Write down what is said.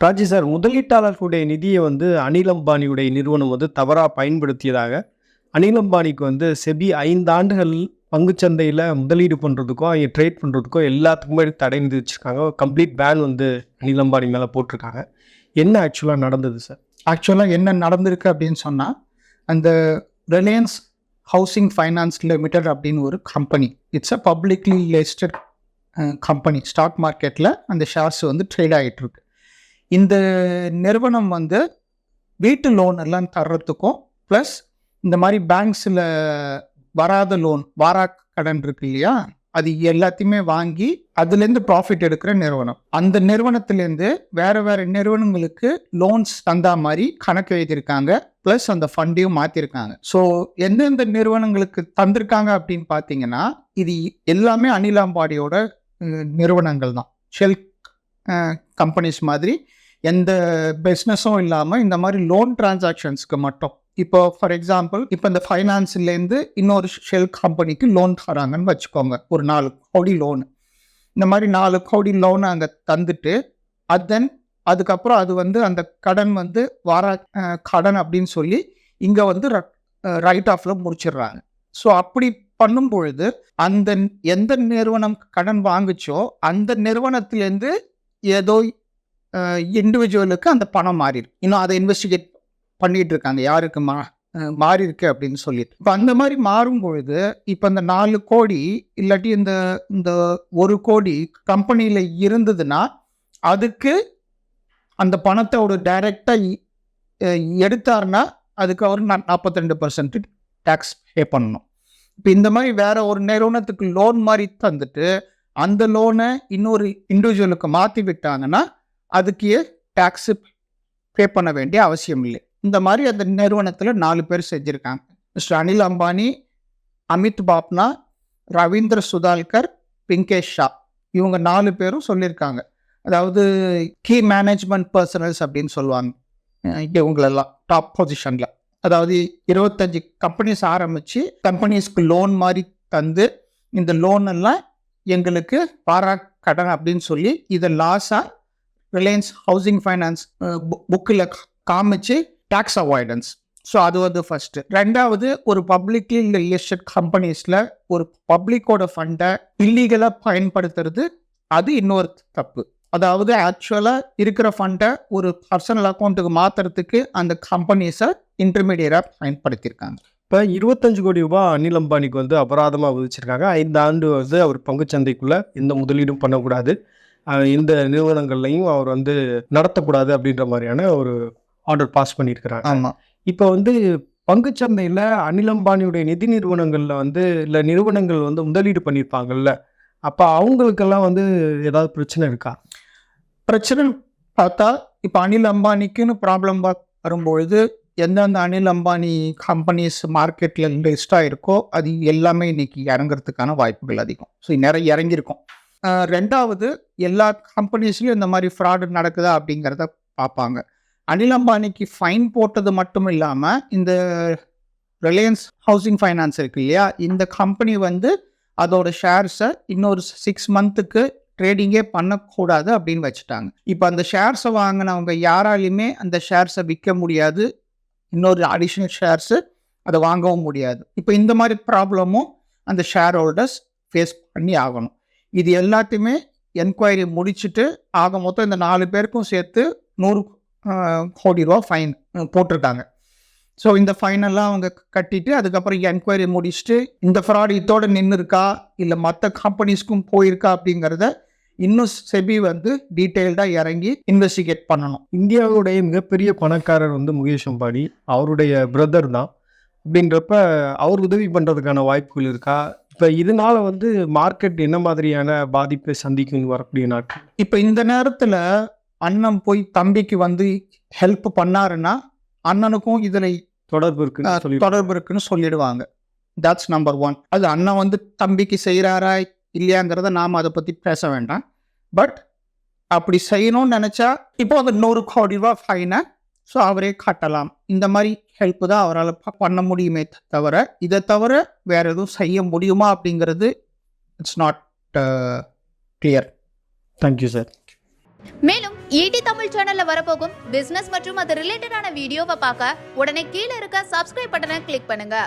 Raji sir முதலீட்டாளர்களுடைய நிதியை வந்து அனில் அம்பானியுடைய நிறுவனம் வந்து தவறாக பயன்படுத்தியதாக அனில் அம்பானிக்கு வந்து செபி ஐந்து ஆண்டுகள் பங்குச்சந்தையில் முதலீடு பண்ணுறதுக்கோ அவங்க ட்ரேட் பண்ணுறதுக்கோ எல்லாத்துக்குமே தடை விதிச்சிருக்காங்க கம்ப்ளீட் பேன் வந்து அனில் அம்பானி மேலே போட்டிருக்காங்க. என்ன ஆக்சுவலாக நடந்தது சார்? ஆக்சுவலாக என்ன நடந்திருக்கு அப்படின்னு சொன்னால் அந்த ரிலையன்ஸ் ஹவுசிங் ஃபைனான்ஸ் லிமிடெட் அப்படின்னு ஒரு company it's a publicly listed company stock மார்க்கெட்டில் அந்த ஷேர்ஸ் வந்து ட்ரேட் ஆகிட்டுருக்கு இந்த நிறுவனம் வந்து வீட்டு லோன் எல்லாம் தர்றதுக்கும் ப்ளஸ் இந்த மாதிரி பேங்க்ஸில் வராத லோன் வாரா கடன் இருக்கு இல்லையா? அது எல்லாத்தையுமே வாங்கி அதுலேருந்து ப்ராஃபிட் எடுக்கிற நிறுவனம். அந்த நிறுவனத்திலேருந்து வேறு வேறு நிறுவனங்களுக்கு லோன்ஸ் தந்தா மாதிரி கணக்கு எழுதியிருக்காங்க ப்ளஸ் அந்த ஃபண்டையும் மாற்றிருக்காங்க ஸோ எந்தெந்த நிறுவனங்களுக்கு தந்திருக்காங்க அப்படின்னு பார்த்தீங்கன்னா இது எல்லாமே அனில் நிறுவனங்கள் தான். ஷெல் கம்பெனிஸ் மாதிரி எந்த பிஸ்னஸும் இல்லாமல் இந்த மாதிரி லோன் டிரான்சாக்ஷன்ஸ்க்கு மட்டும். இப்போ ஃபார் எக்ஸாம்பிள் இப்போ இந்த ஃபைனான்ஸ்லேருந்து இன்னொரு ஷெல் கம்பெனிக்கு லோன் தராங்கன்னு வச்சுக்கோங்க. ஒரு நாலு கோடி லோன் இந்த மாதிரி நாலு கோடி லோன் அங்கே தந்துட்டு அது தென் அதுக்கப்புறம் அது வந்து அந்த கடன் வந்து வார கடன் அப்படின்னு சொல்லி இங்கே வந்து ரைட் ஆஃபில் முடிச்சிடுறாங்க. ஸோ அப்படி பண்ணும் பொழுது அந்த எந்த நிறுவனம் கடன் வாங்குச்சோ அந்த நிறுவனத்திலேருந்து ஏதோ இண்டிவிஜுவலுக்கு அந்த பணம் மாறிடும் இன்னும் அதை இன்வெஸ்டிகேட் பண்ணிகிட்டு இருக்காங்க யாருக்கு மா மாறியிருக்கு மாறி இருக்கு அப்படின்னு சொல்லிட்டு. இப்போ அந்த மாதிரி மாறும் பொழுது இப்போ இந்த நாலு கோடி இல்லாட்டி இந்த இந்த ஒரு கோடி கம்பெனியில் இருந்ததுன்னா அதுக்கு அந்த பணத்தை ஒரு டைரெக்டாக எடுத்தாருன்னா அதுக்கு அவர் நாற்பத்தி ரெண்டு பர்சன்ட் டேக்ஸ் பே பண்ணணும். இப்போ இந்த மாதிரி வேற ஒரு நிறுவனத்துக்கு லோன் மாதிரி தந்துட்டு அந்த லோனை இன்னொரு இண்டிவிஜுவலுக்கு மாற்றி விட்டாங்கன்னா அதுக்கே டேக்ஸு பே பண்ண வேண்டிய அவசியம் இல்லை. இந்த மாதிரி அந்த நிறுவனத்தில் நாலு பேர் செஞ்சுருக்காங்க. மிஸ்டர் அனில் அம்பானி அமித் பாப்னா ரவீந்திர சுதால்கர் பிங்கேஷ் ஷா. இவங்க நாலு பேரும் சொல்லியிருக்காங்க அதாவது கீ மேனேஜ்மெண்ட் பர்சனல்ஸ் அப்படின்னு சொல்லுவாங்க. இவங்களெல்லாம் டாப் பொசிஷனில் அதாவது இருபத்தஞ்சி கம்பெனிஸ் ஆரம்பித்து கம்பெனிஸ்க்கு லோன் மாதிரி தந்து இந்த லோன் எல்லாம் எங்களுக்கு பாரா கடன் அப்படின்னு சொல்லி இதை லாஸாக ரிலையன்ஸ் ஹவுசிங் ஃபைனான்ஸ் புக்கில் காமிச்சு டேக்ஸ் அவாய்டன்ஸ் ஸோ அது வந்து ஃபஸ்ட்டு ரெண்டாவது ஒரு பப்ளிக்லி லிஸ்டட் கம்பெனிஸில் ஒரு பப்ளிக்கோட ஃபண்டை இல்லீகலாக பயன்படுத்துறது அது இன்னொரு தப்பு. அதாவது ஆக்சுவலாக இருக்கிற ஃபண்டை ஒரு பர்சனல் அக்கௌண்ட்டுக்கு மாற்றுறதுக்கு அந்த கம்பெனிஸை இன்டர்மீடியட்டாக பயன்படுத்தியிருக்காங்க. இப்போ இருபத்தஞ்சு கோடி ரூபாய் அனில் அம்பானிக்கு வந்து அபராதமாக விதிச்சிருக்காங்க. ஐந்து ஆண்டு வந்து அவர் பங்குச்சந்தைக்குள்ளே எந்த முதலீடும் பண்ணக்கூடாது. இந்த நிறுவனங்கள்லையும் அவர் வந்து நடத்தக்கூடாது அப்படின்ற மாதிரியான ஒரு ஆர்டர் பாஸ் பண்ணியிருக்கிறாங்க. ஆமாம் இப்போ வந்து பங்குச்சந்தையில் அனில் அம்பானியுடைய நிதி நிறுவனங்களில் வந்து இல்லை நிறுவனங்கள் வந்து முதலீடு பண்ணியிருப்பாங்கல்ல அப்போ அவங்களுக்கெல்லாம் வந்து ஏதாவது பிரச்சனை இருக்கா? பிரச்சனை பார்த்தா இப்போ அனில் அம்பானிக்குன்னு ப்ராப்ளம் வரும்பொழுது எந்தெந்த அனில் அம்பானி கம்பெனிஸ் மார்க்கெட்டில் லிஸ்டாக இருக்கோ அது எல்லாமே இன்னைக்கு இறங்குறதுக்கான வாய்ப்புகள் அதிகம். ஸோ நிறைய இறங்கியிருக்கும். ரெண்டாவது எல்லா கம்பெனிஸ்லையும் இந்த மாதிரி ஃப்ராடு நடக்குதா அப்படிங்கிறத பார்ப்பாங்க. அனில் அம்பானிக்கு ஃபைன் போட்டது மட்டும் இல்லாமல் இந்த ரிலையன்ஸ் ஹவுசிங் ஃபைனான்ஸ் இருக்கு இல்லையா? இந்த கம்பெனி வந்து அதோட ஷேர்ஸை இன்னொரு சிக்ஸ் மந்த்துக்கு ட்ரேடிங்கே பண்ணக்கூடாது அப்படின்னு வச்சுட்டாங்க. இப்போ அந்த ஷேர்ஸை வாங்கினவங்க யாராலையுமே அந்த ஷேர்ஸை விற்க முடியாது. இன்னொரு அடிஷ்னல் ஷேர்ஸு அதை வாங்கவும் முடியாது. இப்போ இந்த மாதிரி ப்ராப்ளமும் அந்த ஷேர் ஹோல்டர்ஸ் ஃபேஸ் பண்ணி ஆகணும். இது எல்லாத்தையுமே என்கொயரி முடிச்சுட்டு ஆக மொத்தம் இந்த நாலு பேருக்கும் சேர்த்து நூறு கோடி ரூபா ஃபைன் போட்டிருக்காங்க. ஸோ இந்த ஃபைனெல்லாம் அவங்க கட்டிட்டு அதுக்கப்புறம் என்கொயரி முடிச்சுட்டு இந்த ஃப்ராட் இதோட நின்று இருக்கா இல்லை மற்ற கம்பெனிஸ்க்கும் போயிருக்கா அப்படிங்கிறத இன்னும் செபி வந்து டீட்டெயில்டாக இறங்கி இன்வெஸ்டிகேட் பண்ணணும். இந்தியாவுடைய மிகப்பெரிய பணக்காரர் வந்து முகேஷ் அம்பானி. அவருடைய பிரதர் தான். அப்படின்றப்ப அவர் உதவி பண்ணுறதுக்கான வாய்ப்புகள் இருக்கா? இப்போ இதனால வந்து மார்க்கெட் என்ன மாதிரியான பாதிப்பை சந்திக்கும் வரக்கூடிய நாட்கள்? இப்போ இந்த நேரத்தில் அண்ணன் போய் தம்பிக்கு வந்து ஹெல்ப் பண்ணாருன்னா அண்ணனுக்கும் இதில் தொடர்பு சொல்லி தொடர்பு இருக்குன்னு சொல்லிடுவாங்க. தட்ஸ் நம்பர் ஒன் அது அண்ணன் வந்து தம்பிக்கு செய்கிறாரா இல்லையாங்கிறத நாம் அதை பற்றி பேச வேண்டாம். பட் அப்படி செய்யணும்னு நினச்சா இப்போ அந்த நூறு கோடி ரூபா ஃபைனை ஸோ அவரே கட்டலாம். இந்த மாதிரி ஹெல்ப் தான் அவரால் பண்ண முடியுமே தவிர இதை தவிர வேற எதுவும் செய்ய முடியுமா அப்படிங்கிறது it's not clear thank you sir மேலும் ஈடி தமிழ் சேனல்ல வரப்போகும் பிசினஸ் மற்றும் அது ரிலேட்டடான வீடியோவை பார்க்க உடனே கீழே இருக்க சப்ஸ்கிரைப் பட்டனை கிளிக் பண்ணுங்க.